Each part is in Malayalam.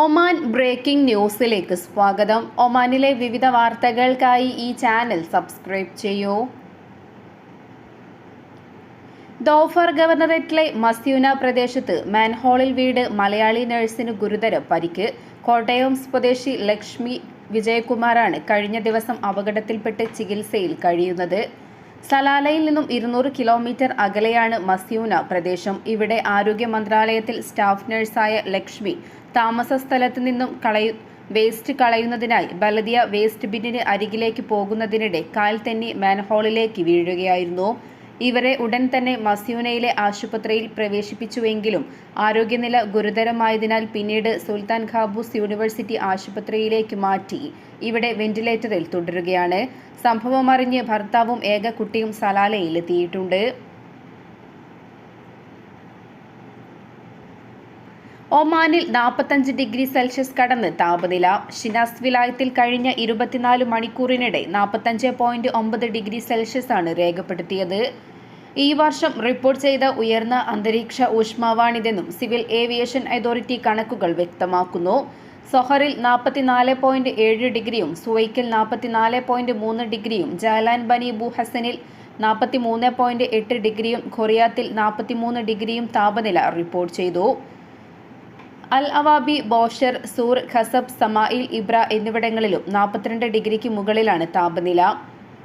ഒമാൻ ബ്രേക്കിംഗ് ന്യൂസിലേക്ക് സ്വാഗതം. ഒമാനിലെ വിവിധ വാർത്തകൾക്കായി ഈ ചാനൽ സബ്സ്ക്രൈബ് ചെയ്യൂ. ദോഫർ ഗവർണറേറ്റിലെ മസ്യൂന പ്രദേശത്ത് മാൻഹോളിൽ വീട് മലയാളി നഴ്സിന് ഗുരുതര പരിക്ക്. കോട്ടയം സ്വദേശി ലക്ഷ്മി വിജയകുമാറാണ് കഴിഞ്ഞ ദിവസം അപകടത്തിൽപ്പെട്ട് ചികിത്സയിൽ കഴിയുന്നത്. സലാലയിൽ നിന്നും ഇരുന്നൂറ് കിലോമീറ്റർ അകലെയാണ് മസ്യൂന പ്രദേശം. ഇവിടെ ആരോഗ്യ മന്ത്രാലയത്തിൽ സ്റ്റാഫ് നഴ്സായ ലക്ഷ്മി താമസ സ്ഥലത്ത് നിന്നും കളയു വേസ്റ്റ് കളയുന്നതിനായി ബലദിയ വേസ്റ്റ് ബിന്നിന് അരികിലേക്ക് പോകുന്നതിനിടെ കാൽ തെന്നി മാൻഹോളിലേക്ക് വീഴുകയായിരുന്നു. ഇവരെ ഉടൻ തന്നെ മസ്യൂനയിലെ ആശുപത്രിയിൽ പ്രവേശിപ്പിച്ചുവെങ്കിലും ആരോഗ്യനില ഗുരുതരമായതിനാൽ പിന്നീട് സുൽത്താൻ ഖാബൂസ് യൂണിവേഴ്സിറ്റി ആശുപത്രിയിലേക്ക് മാറ്റി. ഇവിടെ വെന്റിലേറ്ററിൽ തുടരുകയാണ്. സംഭവമറിഞ്ഞ് ഭർത്താവും ഏക കുട്ടിയും സലാലയിലെത്തിയിട്ടുണ്ട്. ഒമാനിൽ നാൽപ്പത്തഞ്ച് ഡിഗ്രി സെൽഷ്യസ് കടന്ന് താപനില. ഷിനാസ് വിലായത്തിൽ കഴിഞ്ഞ ഇരുപത്തിനാല് മണിക്കൂറിനിടെ നാൽപ്പത്തഞ്ച് പോയിന്റ് ഒമ്പത് ഡിഗ്രി സെൽഷ്യസ് ആണ് രേഖപ്പെടുത്തിയത്. ഈ വർഷം റിപ്പോർട്ട് ചെയ്ത ഉയർന്ന അന്തരീക്ഷ ഊഷ്മാവാണിതെന്നും സിവിൽ ഏവിയേഷൻ അതോറിറ്റി കണക്കുകൾ വ്യക്തമാക്കുന്നു. സൊഹറിൽ നാൽപ്പത്തിനാല് പോയിന്റ് ഏഴ് ഡിഗ്രിയും സുവൈക്കിൽ നാൽപ്പത്തിനാല് പോയിന്റ് മൂന്ന് ഡിഗ്രിയും ജാലാൻ ബനി ബുഹസനിൽ നാൽപ്പത്തി പോയിന്റ് എട്ട് ഡിഗ്രിയും ഖൊറിയാത്തിൽ നാൽപ്പത്തിമൂന്ന് ഡിഗ്രിയും താപനില റിപ്പോർട്ട് ചെയ്തു. അൽ അവാബി ബോഷർ സൂർ ഖസബ് സമായിൽ ഇബ്ര എന്നിവിടങ്ങളിലും നാൽപ്പത്തിരണ്ട് ഡിഗ്രിക്ക് മുകളിലാണ് താപനില.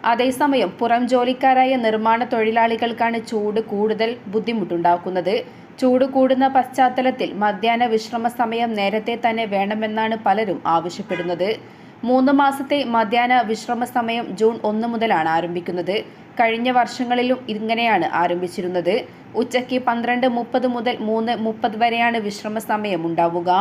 അതേസമയം പുറം ജോലിക്കാരായ നിർമ്മാണ തൊഴിലാളികൾക്കാണ് ചൂട് കൂടുതൽ ബുദ്ധിമുട്ടുണ്ടാക്കുന്നത്. ചൂട് കൂടുന്ന പശ്ചാത്തലത്തിൽ മധ്യാഹ്ന വിശ്രമ സമയം നേരത്തെ തന്നെ വേണമെന്നാണ് പലരും ആവശ്യപ്പെടുന്നത്. മൂന്ന് മാസത്തെ മധ്യാഹ്ന വിശ്രമ സമയം ജൂൺ ഒന്ന് മുതലാണ് ആരംഭിക്കുന്നത്. കഴിഞ്ഞ വർഷങ്ങളിലും ഇങ്ങനെയാണ് ആരംഭിച്ചിരുന്നത്. ഉച്ചയ്ക്ക് പന്ത്രണ്ട് മുപ്പത് മുതൽ മൂന്ന് മുപ്പത് വരെയാണ് വിശ്രമ സമയം ഉണ്ടാവുക.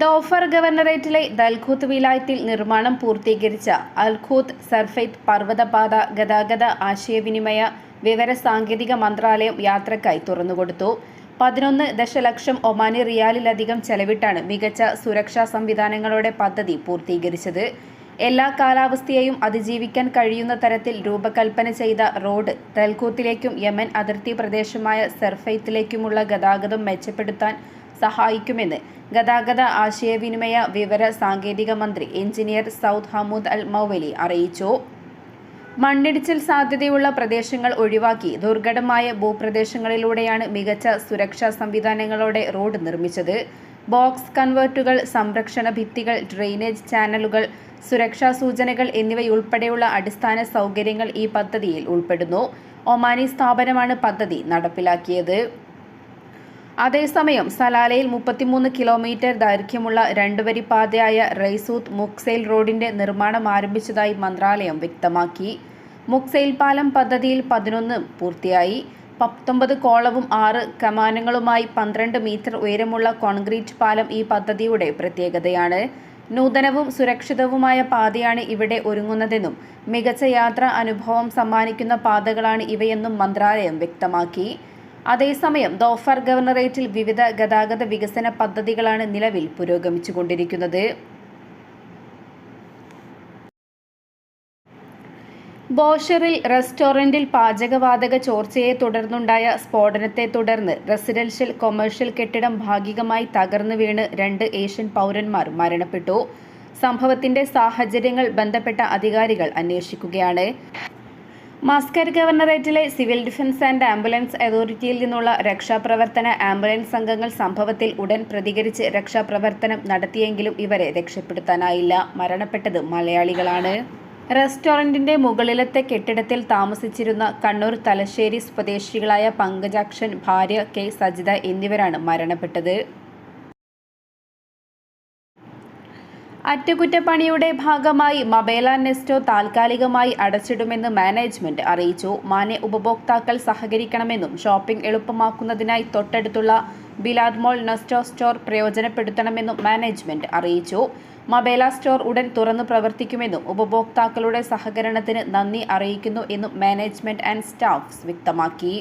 ദോഫർ ഗവർണറേറ്റിലെ ദൽഖൂത്ത് വിലായത്തിൽ നിർമ്മാണം പൂർത്തീകരിച്ച അൽഖൂത്ത് സർഫൈത്ത് പർവതപാത ഗതാഗത ആശയവിനിമയ വിവര സാങ്കേതിക മന്ത്രാലയം യാത്രക്കായി തുറന്നുകൊടുത്തു. പതിനൊന്ന് ദശലക്ഷം ഒമാനി റിയാലിലധികം ചെലവിട്ടാണ് മികച്ച സുരക്ഷാ സംവിധാനങ്ങളോടെ പദ്ധതി പൂർത്തീകരിച്ചത്. എല്ലാ കാലാവസ്ഥയെയും അതിജീവിക്കാൻ കഴിയുന്ന തരത്തിൽ രൂപകൽപ്പന ചെയ്ത റോഡ് ദൽഖൂത്തിലേക്കും യമൻ അതിർത്തി പ്രദേശമായ സർഫൈത്തിലേക്കുമുള്ള ഗതാഗതം മെച്ചപ്പെടുത്താൻ സഹായിക്കുമെന്ന് ഗതാഗത ആശയവിനിമയ വിവര സാങ്കേതിക മന്ത്രി engineer Saud Hamood al Mawali അറിയിച്ചു. മണ്ണിടിച്ചിൽ സാധ്യതയുള്ള പ്രദേശങ്ങൾ ഒഴിവാക്കി ദുർഘടമായ ഭൂപ്രദേശങ്ങളിലൂടെയാണ് മികച്ച സുരക്ഷാ സംവിധാനങ്ങളോടെ റോഡ് നിർമ്മിച്ചത്. ബോക്സ് കൺവേർട്ടുകൾ സംരക്ഷണ ഭിത്തികൾ ഡ്രെയിനേജ് ചാനലുകൾ സുരക്ഷാ സൂചനകൾ എന്നിവയുൾപ്പെടെയുള്ള അടിസ്ഥാന സൗകര്യങ്ങൾ ഈ പദ്ധതിയിൽ ഉൾപ്പെടുന്നു. ഒമാനി സ്ഥാപനമാണ് പദ്ധതി നടപ്പിലാക്കിയത്. അതേസമയം സലാലയിൽ മുപ്പത്തിമൂന്ന് കിലോമീറ്റർ ദൈർഘ്യമുള്ള രണ്ടുവരി പാതയായ റൈസൂത്ത് മുക്സൈൽ റോഡിന്റെ നിർമ്മാണം ആരംഭിച്ചതായി മന്ത്രാലയം വ്യക്തമാക്കി. മുക്സൈൽ പാലം പദ്ധതിയിൽ പതിനൊന്ന് പൂർത്തിയായി. പത്തൊമ്പത് കോളവും ആറ് കമാനങ്ങളുമായി പന്ത്രണ്ട് മീറ്റർ ഉയരമുള്ള കോൺക്രീറ്റ് പാലം ഈ പദ്ധതിയുടെ പ്രത്യേകതയാണ്. നൂതനവും സുരക്ഷിതവുമായ പാതയാണ് ഇവിടെ ഒരുങ്ങുന്നതെന്നും മികച്ച യാത്രാ അനുഭവം സമ്മാനിക്കുന്ന പാതകളാണ് ഇവയെന്നും മന്ത്രാലയം വ്യക്തമാക്കി. അതേസമയം ദോഫർ ഗവർണറേറ്റിൽ വിവിധ ഗതാഗത വികസന പദ്ധതികളാണ് നിലവിൽ പുരോഗമിച്ചുകൊണ്ടിരിക്കുന്നത്. ബോഷറിൽ റെസ്റ്റോറന്റിൽ പാചകവാതക ചോർച്ചയെ തുടർന്നുണ്ടായ സ്ഫോടനത്തെ തുടർന്ന് റെസിഡൻഷ്യൽ കൊമേഴ്ഷ്യൽ കെട്ടിടം ഭാഗികമായി തകർന്നു വീണ് രണ്ട് ഏഷ്യൻ പൗരന്മാർ മരണപ്പെട്ടു. സംഭവത്തിന്റെ സാഹചര്യങ്ങൾ ബന്ധപ്പെട്ട അധികാരികൾ അന്വേഷിക്കുകയാണ്. മസ്കർ ഗവർണറേറ്റിലെ സിവിൽ ഡിഫൻസ് ആൻഡ് ആംബുലൻസ് അതോറിറ്റിയിൽ നിന്നുള്ള രക്ഷാപ്രവർത്തന ആംബുലൻസ് സംഘങ്ങൾ സംഭവത്തിൽ ഉടൻ പ്രതികരിച്ച് രക്ഷാപ്രവർത്തനം നടത്തിയെങ്കിലും ഇവരെ രക്ഷപ്പെടുത്താനായില്ല. മരണപ്പെട്ടത് മലയാളികളാണ്. റെസ്റ്റോറന്റിന്റെ മുകളിലത്തെ കെട്ടിടത്തിൽ താമസിച്ചിരുന്ന കണ്ണൂർ തലശ്ശേരി സ്വദേശികളായ പങ്കജാക്ഷൻ ഭാര്യ കെ. സജിത എന്നിവരാണ് മരണപ്പെട്ടത്. അറ്റകുറ്റപ്പണിയുടെ ഭാഗമായി മബേല നെസ്റ്റോ താൽക്കാലികമായി അടച്ചിടുമെന്ന് മാനേജ്മെന്റ് അറിയിച്ചു. മാന്യ ഉപഭോക്താക്കൾ സഹകരിക്കണമെന്നും ഷോപ്പിംഗ് എളുപ്പമാക്കുന്നതിനായി തൊട്ടടുത്തുള്ള ബിലാദ് മോൾ നെസ്റ്റോ സ്റ്റോർ പ്രയോജനപ്പെടുത്തണമെന്നും മാനേജ്മെന്റ് അറിയിച്ചു. മബേല സ്റ്റോർ ഉടൻ തുറന്നു പ്രവർത്തിക്കുമെന്നും ഉപഭോക്താക്കളുടെ സഹകരണത്തിന് നന്ദി അറിയിക്കുന്നു എന്നും മാനേജ്മെന്റ് ആൻഡ് സ്റ്റാഫ് വ്യക്തമാക്കി.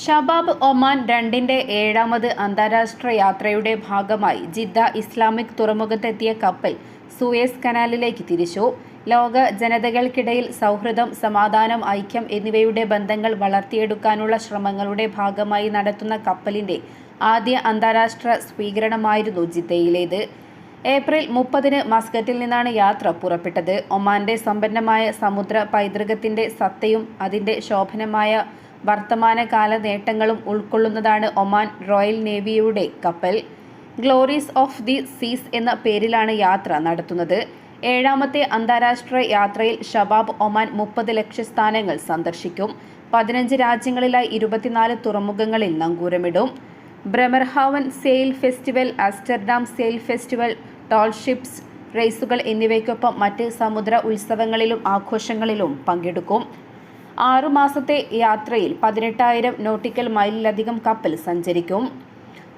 ഷബാബ് ഒമാൻ രണ്ടിന്റെ ഏഴാമത് അന്താരാഷ്ട്ര യാത്രയുടെ ഭാഗമായി ജിദ്ദ ഇസ്ലാമിക് തുറമുഖത്തെത്തിയ കപ്പൽ സൂയസ് കനാലിലേക്ക് തിരിച്ചു. ലോക ജനതകൾക്കിടയിൽ സൗഹൃദം സമാധാനം ഐക്യം എന്നിവയുടെ ബന്ധങ്ങൾ വളർത്തിയെടുക്കാനുള്ള ശ്രമങ്ങളുടെ ഭാഗമായി നടത്തുന്ന കപ്പലിന്റെ ആദ്യ അന്താരാഷ്ട്ര സ്വീകരണമായിരുന്നു ജിദ്ദയിലേത്. ഏപ്രിൽ മുപ്പതിന് മസ്കറ്റിൽ നിന്നാണ് യാത്ര പുറപ്പെട്ടത്. ഒമാന്റെ സമ്പന്നമായ സമുദ്ര പൈതൃകത്തിന്റെ സത്തയും അതിന്റെ ശോഭനമായ വർത്തമാനകാല നേട്ടങ്ങളും ഉൾക്കൊള്ളുന്നതാണ് ഒമാൻ റോയൽ നേവിയുടെ കപ്പൽ. ഗ്ലോറീസ് ഓഫ് ദി സീസ് എന്ന പേരിലാണ് യാത്ര നടത്തുന്നത്. ഏഴാമത്തെ അന്താരാഷ്ട്ര യാത്രയിൽ ഷബാബ് ഒമാൻ മുപ്പത് ലക്ഷ്യസ്ഥാനങ്ങൾ സന്ദർശിക്കും. പതിനഞ്ച് രാജ്യങ്ങളിലായി ഇരുപത്തിനാല് തുറമുഖങ്ങളിൽ നങ്കൂരമിടും. Bremerhaven sail festival Amsterdam sail festival tall ships റേസുകൾ എന്നിവയ്ക്കൊപ്പം മറ്റ് സമുദ്ര ഉത്സവങ്ങളിലും ആഘോഷങ്ങളിലും പങ്കെടുക്കും. ആറുമാസത്തെ യാത്രയിൽ പതിനെട്ടായിരം നോട്ടിക്കൽ മൈലിലധികം കപ്പൽ സഞ്ചരിക്കും.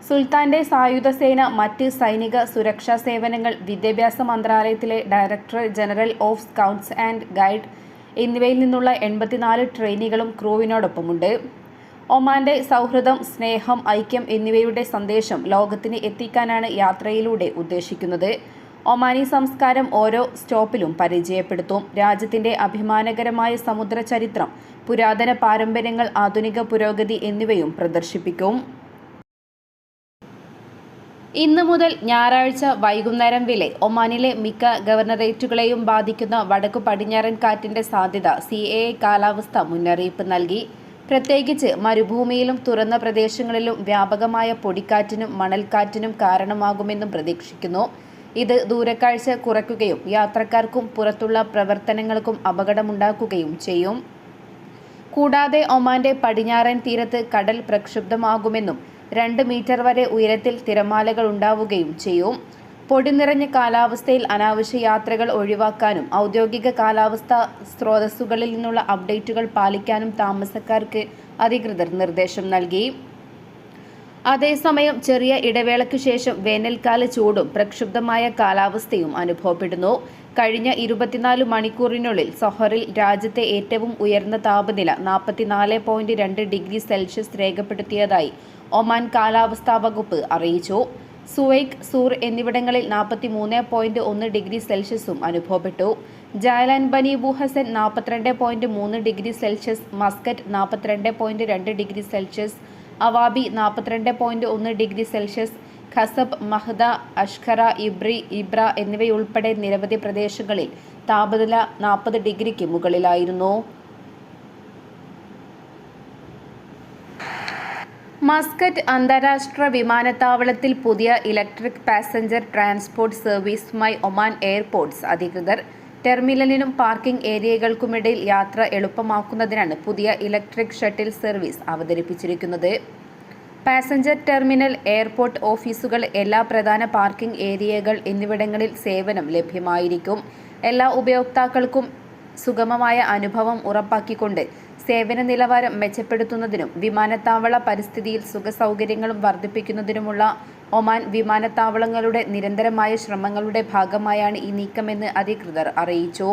സുൽത്താന്റെ സായുധ സേന മറ്റ് സൈനിക സുരക്ഷാ സേവനങ്ങൾ വിദ്യാഭ്യാസ മന്ത്രാലയത്തിലെ director general of scouts and guide എന്നിവയിൽ നിന്നുള്ള എൺപത്തിനാല് ട്രെയിനികളും ക്രൂവിനോടൊപ്പമുണ്ട്. ഒമാന്റെ സൗഹൃദം സ്നേഹം ഐക്യം എന്നിവയുടെ സന്ദേശം ലോകത്തിന് എത്തിക്കാനാണ് യാത്രയിലൂടെ ഉദ്ദേശിക്കുന്നത്. ഒമാനി സംസ്കാരം ഓരോ സ്റ്റോപ്പിലും പരിചയപ്പെടുത്തും. രാജ്യത്തിന്റെ അഭിമാനകരമായ സമുദ്ര ചരിത്രം പുരാതന പാരമ്പര്യങ്ങൾ ആധുനിക പുരോഗതി എന്നിവയും പ്രദർശിപ്പിക്കും. ഇന്നു മുതൽ ഞായറാഴ്ച വൈകുന്നേരം വിലെ ഒമാനിലെ മിക്ക ഗവർണറേറ്റുകളെയും ബാധിക്കുന്ന വടക്കു പടിഞ്ഞാറൻ കാറ്റിന്റെ സാധ്യത സി എ കാലാവസ്ഥ മുന്നറിയിപ്പ് നൽകി. പ്രത്യേകിച്ച് മരുഭൂമിയിലും തുറന്ന പ്രദേശങ്ങളിലും വ്യാപകമായ പൊടിക്കാറ്റിനും മണൽക്കാറ്റിനും കാരണമാകുമെന്നും പ്രതീക്ഷിക്കുന്നു. ഇത് ദൂരക്കാഴ്ച കുറയ്ക്കുകയും യാത്രക്കാർക്കും പുറത്തുള്ള പ്രവർത്തനങ്ങൾക്കും അപകടമുണ്ടാക്കുകയും ചെയ്യും. കൂടാതെ ഒമാന്റെ പടിഞ്ഞാറൻ തീരത്ത് കടൽ പ്രക്ഷുബ്ധമാകുമെന്നും രണ്ട് മീറ്റർ വരെ ഉയരത്തിൽ തിരമാലകൾ ഉണ്ടാവുകയും ചെയ്യും. പൊടി നിറഞ്ഞ കാലാവസ്ഥയിൽ അനാവശ്യ യാത്രകൾ ഒഴിവാക്കാനും ഔദ്യോഗിക കാലാവസ്ഥാ സ്രോതസ്സുകളിൽ നിന്നുള്ള അപ്ഡേറ്റുകൾ പാലിക്കാനും താമസക്കാർക്ക് അധികൃതർ നിർദ്ദേശം നൽകി. അതേസമയം ചെറിയ ഇടവേളയ്ക്കു ശേഷം വേനൽക്കാല ചൂടും പ്രക്ഷുബ്ധമായ കാലാവസ്ഥയും അനുഭവപ്പെടുന്നു. കഴിഞ്ഞ ഇരുപത്തിനാല് മണിക്കൂറിനുള്ളിൽ സൊഹറിൽ രാജ്യത്തെ ഏറ്റവും ഉയർന്ന താപനില നാൽപ്പത്തിനാല് പോയിന്റ് രണ്ട് ഡിഗ്രി സെൽഷ്യസ് രേഖപ്പെടുത്തിയതായി ഒമാൻ കാലാവസ്ഥാ വകുപ്പ് അറിയിച്ചു. സുവൈക് സൂർ എന്നിവിടങ്ങളിൽ നാൽപ്പത്തി മൂന്ന് പോയിന്റ് ഒന്ന് ഡിഗ്രി സെൽഷ്യസും അനുഭവപ്പെട്ടു. ജാലാൻ ബനി ബുഹസൻ നാൽപ്പത്തിരണ്ട് പോയിന്റ് മൂന്ന് ഡിഗ്രി സെൽഷ്യസ് മസ്കറ്റ് നാൽപ്പത്തിരണ്ട് പോയിന്റ് രണ്ട് ഡിഗ്രി സെൽഷ്യസ് അവാബി നാൽപ്പത്തിരണ്ട് പോയിന്റ് ഒന്ന് degree Celsius Khasab Mahda Ashkara Ibri Ibra എന്നിവയുൾപ്പെടെ നിരവധി പ്രദേശങ്ങളിൽ താപനില നാൽപ്പത് ഡിഗ്രിക്ക് മുകളിലായിരുന്നു. മസ്കറ്റ് അന്താരാഷ്ട്ര വിമാനത്താവളത്തിൽ പുതിയ ഇലക്ട്രിക് പാസഞ്ചർ ട്രാൻസ്പോർട്ട് സർവീസുമായി ഒമാൻ എയർപോർട്ട്സ് അധികൃതർ ടെർമിനലിനും പാർക്കിംഗ് ഏരിയകൾക്കുമിടയിൽ യാത്ര എളുപ്പമാക്കുന്നതിനാണ് പുതിയ ഇലക്ട്രിക് ഷട്ടിൽ സർവീസ് അവതരിപ്പിച്ചിരിക്കുന്നത്. പാസഞ്ചർ ടെർമിനൽ എയർപോർട്ട് ഓഫീസുകൾ എല്ലാ പ്രധാന പാർക്കിംഗ് ഏരിയകൾ എന്നിവിടങ്ങളിൽ സേവനം ലഭ്യമായിരിക്കും. എല്ലാ ഉപയോക്താക്കൾക്കും സുഗമമായ അനുഭവം ഉറപ്പാക്കിക്കൊണ്ട് സേവന നിലവാരം മെച്ചപ്പെടുത്തുന്നതിനും വിമാനത്താവള പരിസ്ഥിതിയിൽ സുഖസൗകര്യങ്ങളും വർദ്ധിപ്പിക്കുന്നതിനുമുള്ള ഒമാൻ വിമാനത്താവളങ്ങളുടെ നിരന്തരമായ ശ്രമങ്ങളുടെ ഭാഗമായാണ് ഈ നീക്കമെന്ന് അധികൃതർ അറിയിച്ചു.